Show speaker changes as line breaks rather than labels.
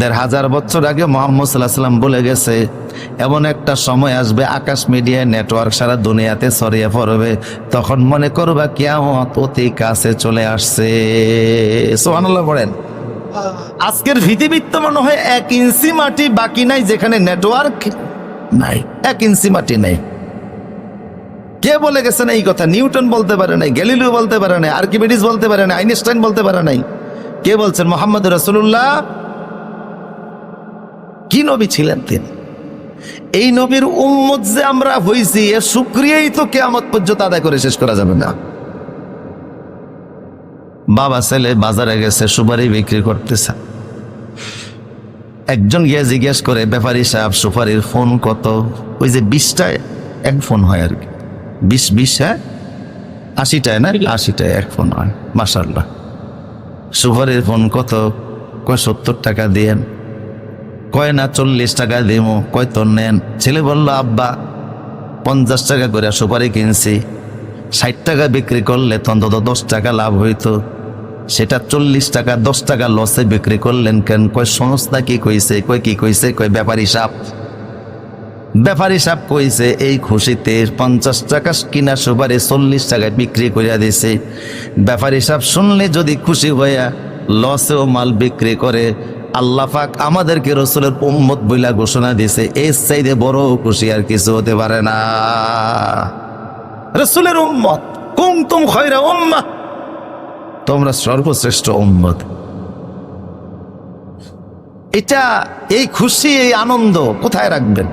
দেড় হাজার বছর আগে মোহাম্মদ সাল্লাহ সাল্লাম বলে গেছে, এমন একটা সময় আসবে আকাশ মিডিয়া নেটওয়ার্ক সারা দুনিয়াতে ছড়িয়ে পড়বে। তখন মনে করবা কিয়ামত অতি কাছে চলে আসছে। সোহানুল্লাহ পড়েন। আজকের পৃথিবীর তো মনে হয় এক ইঞ্চি মাটি বাকি নাই যেখানে নেটওয়ার্ক নাই। এক ইঞ্চি মাটি নাই। কে বলে গেছেন এই কথা? নিউটন বলতে পারে নাই, গ্যালিলিও বলতে পারে নাই, আর্কিমিডিস বলতে পারে নাই, আইনস্টাইন বলতে পারে নাই। কে বলছেন? মোহাম্মদ রসুল্লাহ কি নবী ছিলেন তিনি? এই নবীর উম্মত যে আমরা হইছি এর সুক্রিয়াই তো কেয়ামত পর্যন্ত আদায় করে শেষ করা যাবে না। বাবা ছেলে বাজারে গেছে সুপারি বিক্রি করতেছে। একজন গিয়ে জিজ্ঞেস করে ব্যাপারী সাহেব সুপারির ফোন কত? ওই যে বিশটায় এক ফোন হয় আর কি। বিশ বিশ হ্যাঁ? আশিটায় না? আশিটায় এক ফোন হয় মাসাল্লাহ সুপারির ফোন কত? কয় সত্তর টাকা দিয়েন। কয় না চল্লিশ টাকা দিমু, কয় তো নেন। ছেলে বলল, আব্বা, পঞ্চাশ টাকা করে সুপারি কিনছি। ষাট টাকা বিক্রি করলে তো অন্তত দশ টাকা লাভ হইতো। সেটা চল্লিশ টাকা, দশ টাকা লসে বিক্রি করলেন কেন? কয়, সংস্থা কি কইছে? কয়, কি কইছে? কয়, ব্যাপারী সাপ। ব্যাপারী সাপ কইছে, এই খুশিতে পঞ্চাশ টাকা কিনা সুপারি চল্লিশ টাকায় বিক্রি করিয়া দিছে। ব্যাপারী সাপ, শুনলে যদি খুশি হইয়া লসেও মাল বিক্রি করে আল্লাহ পাক আমাদেরকে রসুলের উম্মত বইলা ঘোষণা দিয়েছে। এর চাইতে বড় খুশি আর কিছু হতে পারে না। রসুলের উম্মত কুমতুম খয়রা উম্মা তোমরা সর্বশ্রেষ্ঠ উম্মত। এটা এই খুশি এই আনন্দ কোথায় রাখবেন?